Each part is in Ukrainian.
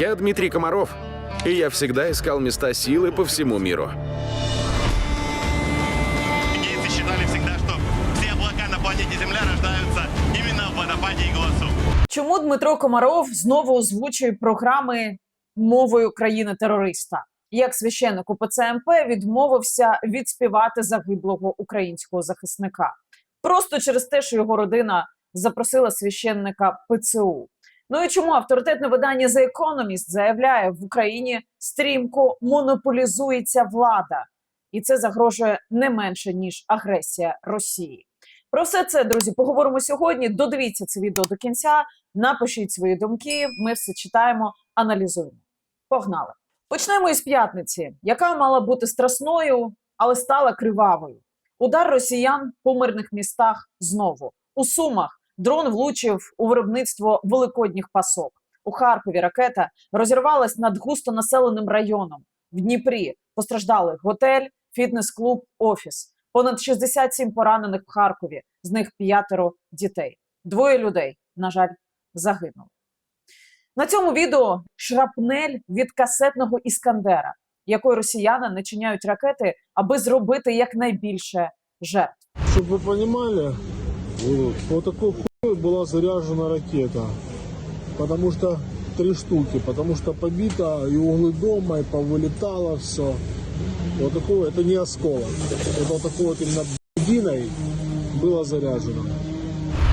Я Дмитрий Комаров, и я всегда искал места силы по всему миру. Гейцы считали всегда, что все облака на планете Земля рождаются именно в водопаде Игласу. Чому Дмитро Комаров знову озвучує програми мовою країни-терориста? Як священник УПЦ МП відмовився відспівати загиблого українського захисника просто через те, що його родина запросила священника ПЦУ. Ну і чому авторитетне видання The Economist заявляє, в Україні стрімко монополізується влада, і це загрожує не менше ніж агресія Росії. Про все це, друзі, поговоримо сьогодні. Додивіться це відео до кінця. Напишіть свої думки. Ми все читаємо, аналізуємо. Погнали! Почнемо із п'ятниці, яка мала бути страсною, але стала кривавою. Удар росіян по мирних містах знову у Сумах. Дрон влучив у виробництво великодніх пасок. У Харкові ракета розірвалась над густонаселеним районом. В Дніпрі постраждали готель, фітнес-клуб, офіс. Понад 67 поранених в Харкові, з них п'ятеро дітей. Двоє людей, на жаль, загинули. На цьому відео шрапнель від касетного іскандера, якою росіяни начиняють ракети, аби зробити якнайбільше жертв. Чтобы вы понимали, вот, по такой хуй была заряжена ракета. Потому что три штуки, потому что побито и углы дома, и повылетало все. Вот такого, это не осколок. Это вот такой вот именно б***иной было заряжено.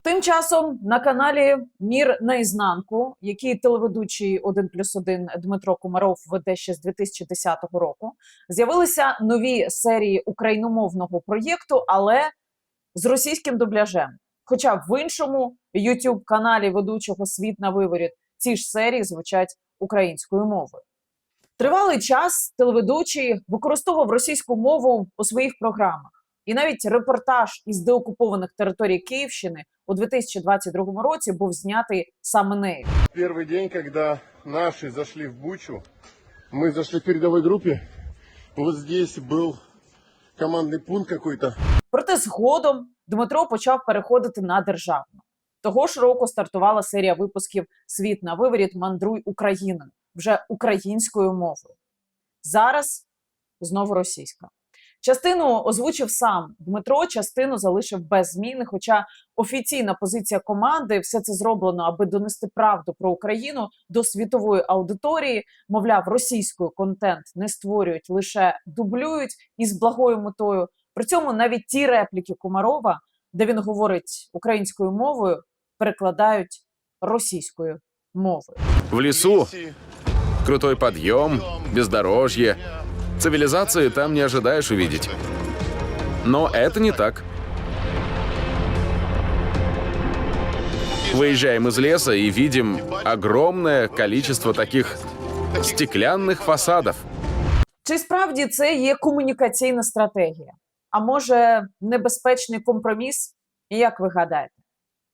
Тим часом на каналі Мір наізнанку, який телеведучий 1 плюс 1 Дмитро Комаров веде ще з 2010 року, з'явилися нові серії україномовного проєкту, але з російським дубляжем. Хоча в іншому youtube каналі ведучого Світ на виворіт ці ж серії звучать українською мовою. Тривалий час телеведучий використовував російську мову у своїх програмах. І навіть репортаж із деокупованих територій Київщини у 2022 році був знятий саме нею. Первый день, когда наши зашли в Бучу, мы зашли в передовой группе. Вот здесь был командный пункт какой-то. Проте згодом Дмитро почав переходити на державну. Того ж року стартувала серія випусків Світ на виворіт Мандруй Україною вже українською мовою. Зараз знову російська. Частину озвучив сам Дмитро, частину залишив без зміни. Хоча офіційна позиція команди все це зроблено, аби донести правду про Україну до світової аудиторії. Мовляв, російською контент не створюють, лише дублюють із благою метою. При цьому навіть ті репліки Комарова, де він говорить українською мовою, перекладають російською мовою. В лесу крутой подъем, бездорожье. Цивилизации там не ожидаешь увидеть. Но это не так. Выезжаем из леса и видим огромное количество таких стеклянных фасадов. Чи справді це є комунікаційна стратегія? А може, небезпечний компроміс? Як ви гадаєте?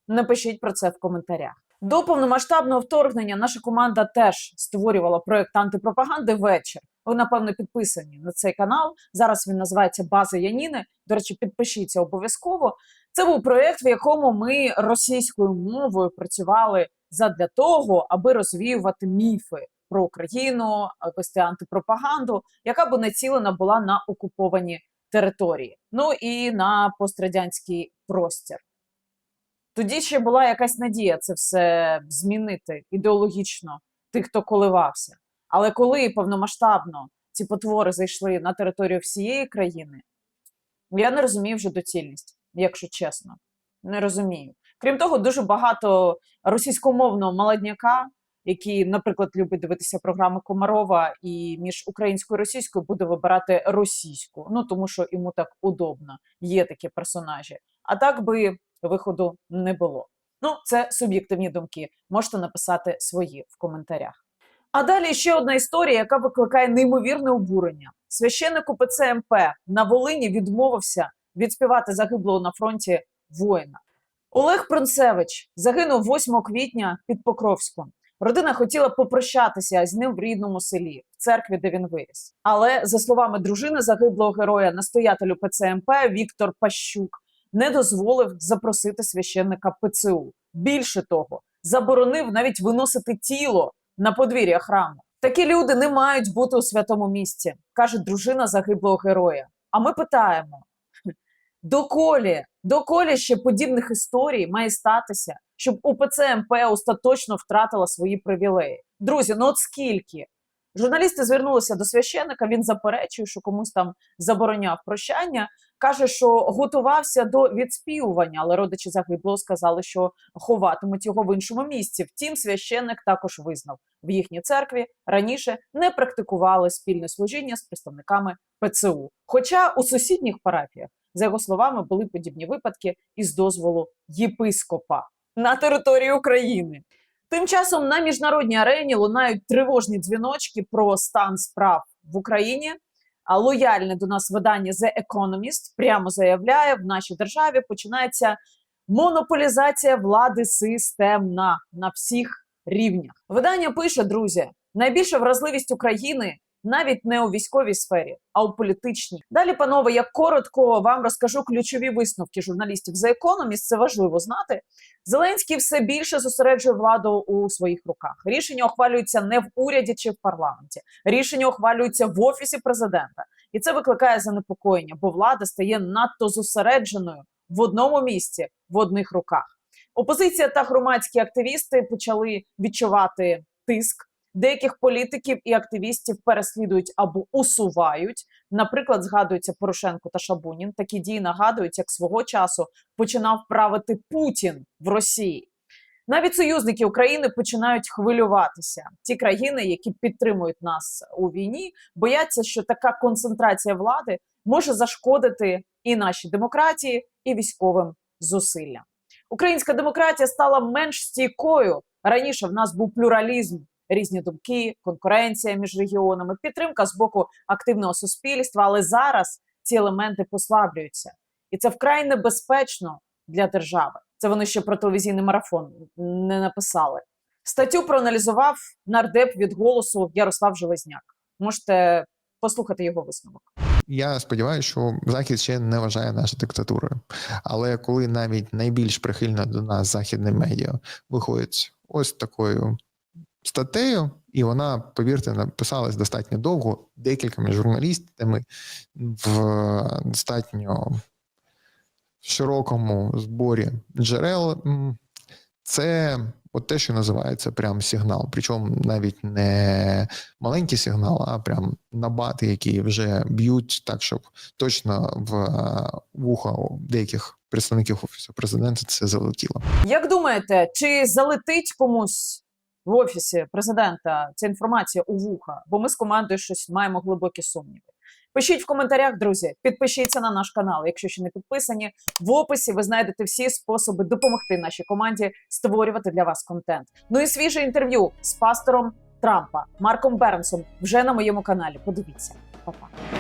Напишіть про це в коментарях. До повномасштабного вторгнення наша команда теж створювала проект антипропаганди вечір. Ви, напевно, підписані на цей канал. Зараз він називається База Яніни. До речі, підпишіться обов'язково. Це був проект, в якому ми російською мовою працювали задля того, аби розвіювати міфи про Україну, вести антипропаганду, яка б націлена була на окуповані території, ну і на пострадянський простір. Тоді ще була якась надія це все змінити ідеологічно тих, хто коливався. Але коли повномасштабно ці потвори зайшли на територію всієї країни, я не розумію вже доцільність, якщо чесно. Не розумію. Крім того, дуже багато російськомовного молодняка, який, наприклад, любить дивитися програми Комарова і між українською і російською буде вибирати російську. Ну тому що йому так удобно. Є такі персонажі. А так би виходу не було. Ну, це суб'єктивні думки. Можете написати свої в коментарях. А далі ще одна історія, яка викликає неймовірне обурення. Священник УПЦ МП на Волині відмовився відспівати загиблого на фронті воїна. Олег Пронцевич загинув 8 квітня під Покровськом. Родина хотіла попрощатися з ним в рідному селі, в церкві, де він виріс. Але за словами дружини загиблого героя, настоятелю ПЦМП Віктор Пащук не дозволив запросити священника ПЦУ. Більше того, заборонив навіть виносити тіло на подвір'я храму. Такі люди не мають бути у святому місці, каже дружина загиблого героя. А ми питаємо: доколі, доколі ще подібних історій має статися, щоб УПЦ МП остаточно втратила свої привілеї? Друзі, ну от скільки? Журналісти звернулися до священника. Він заперечує, що комусь там забороняв прощання. Каже, що готувався до відспівування, але родичі загиблого сказали, що ховатимуть його в іншому місці. Втім, священник також визнав, в їхній церкві раніше не практикували спільне служіння з представниками ПЦУ. Хоча у сусідніх парафіях, за його словами, були подібні випадки із дозволу єпископа на території України. Тим часом на міжнародній арені лунають тривожні дзвіночки про стан справ в Україні. Лояльне до нас видання The Economist прямо заявляє, в нашій державі починається монополізація влади системна на всіх рівнях. Видання пише, друзі, найбільша вразливість України навіть не у військовій сфері, а у політичній. Далі, панове, я коротко вам розкажу ключові висновки журналістів The Economist, Це важливо знати. Зеленський все більше зосереджує владу у своїх руках. Рішення ухвалюються не в уряді чи в парламенті. Рішення ухвалюються в офісі президента, і це викликає занепокоєння, бо влада стає надто зосередженою в одному місці, в одних руках. Опозиція та громадські активісти почали відчувати тиск. Деяких політиків і активістів переслідують або усувають. Наприклад, згадується Порошенко та Шабунін. Такі дії нагадують, як свого часу починав правити Путін в Росії. Навіть союзники України починають хвилюватися. Ті країни, які підтримують нас у війні, бояться, що така концентрація влади може зашкодити і нашій демократії, і військовим зусиллям. Українська демократія стала менш стійкою. Раніше в нас був плюралізм, різні думки, конкуренція між регіонами, підтримка з боку активного суспільства. Але зараз ці елементи послаблюються, і це вкрай небезпечно для держави. Це вони ще про телевізійний марафон не написали. Статтю проаналізував нардеп від голосу Ярослав Железняк. Можете послухати його висновок. Я сподіваюся, що Захід ще не вважає нас диктатурою. Але коли навіть найбільш прихильно до нас західне медіа виходить ось такою статтею, і вона, повірте, написалась достатньо довго, декількома журналістами в достатньо широкому зборі джерел. Це от те, що називається прям сигнал. Причому навіть не маленький сигнал, а прям набати, які вже б'ють так, щоб точно в е, вуха деяких представників офісу президента це залетіло. Як думаєте, чи залетить комусь в офісі президента ця інформація у вуха? Бо ми з командою щось маємо глибокі сумніви. Пишіть в коментарях, друзі. Підпишіться на наш канал, якщо ще не підписані. В описі ви знайдете всі способи допомогти нашій команді створювати для вас контент. Ну і свіже інтерв'ю з пастором Трампа Марком Бернсом вже на моєму каналі. Подивіться, Па-па.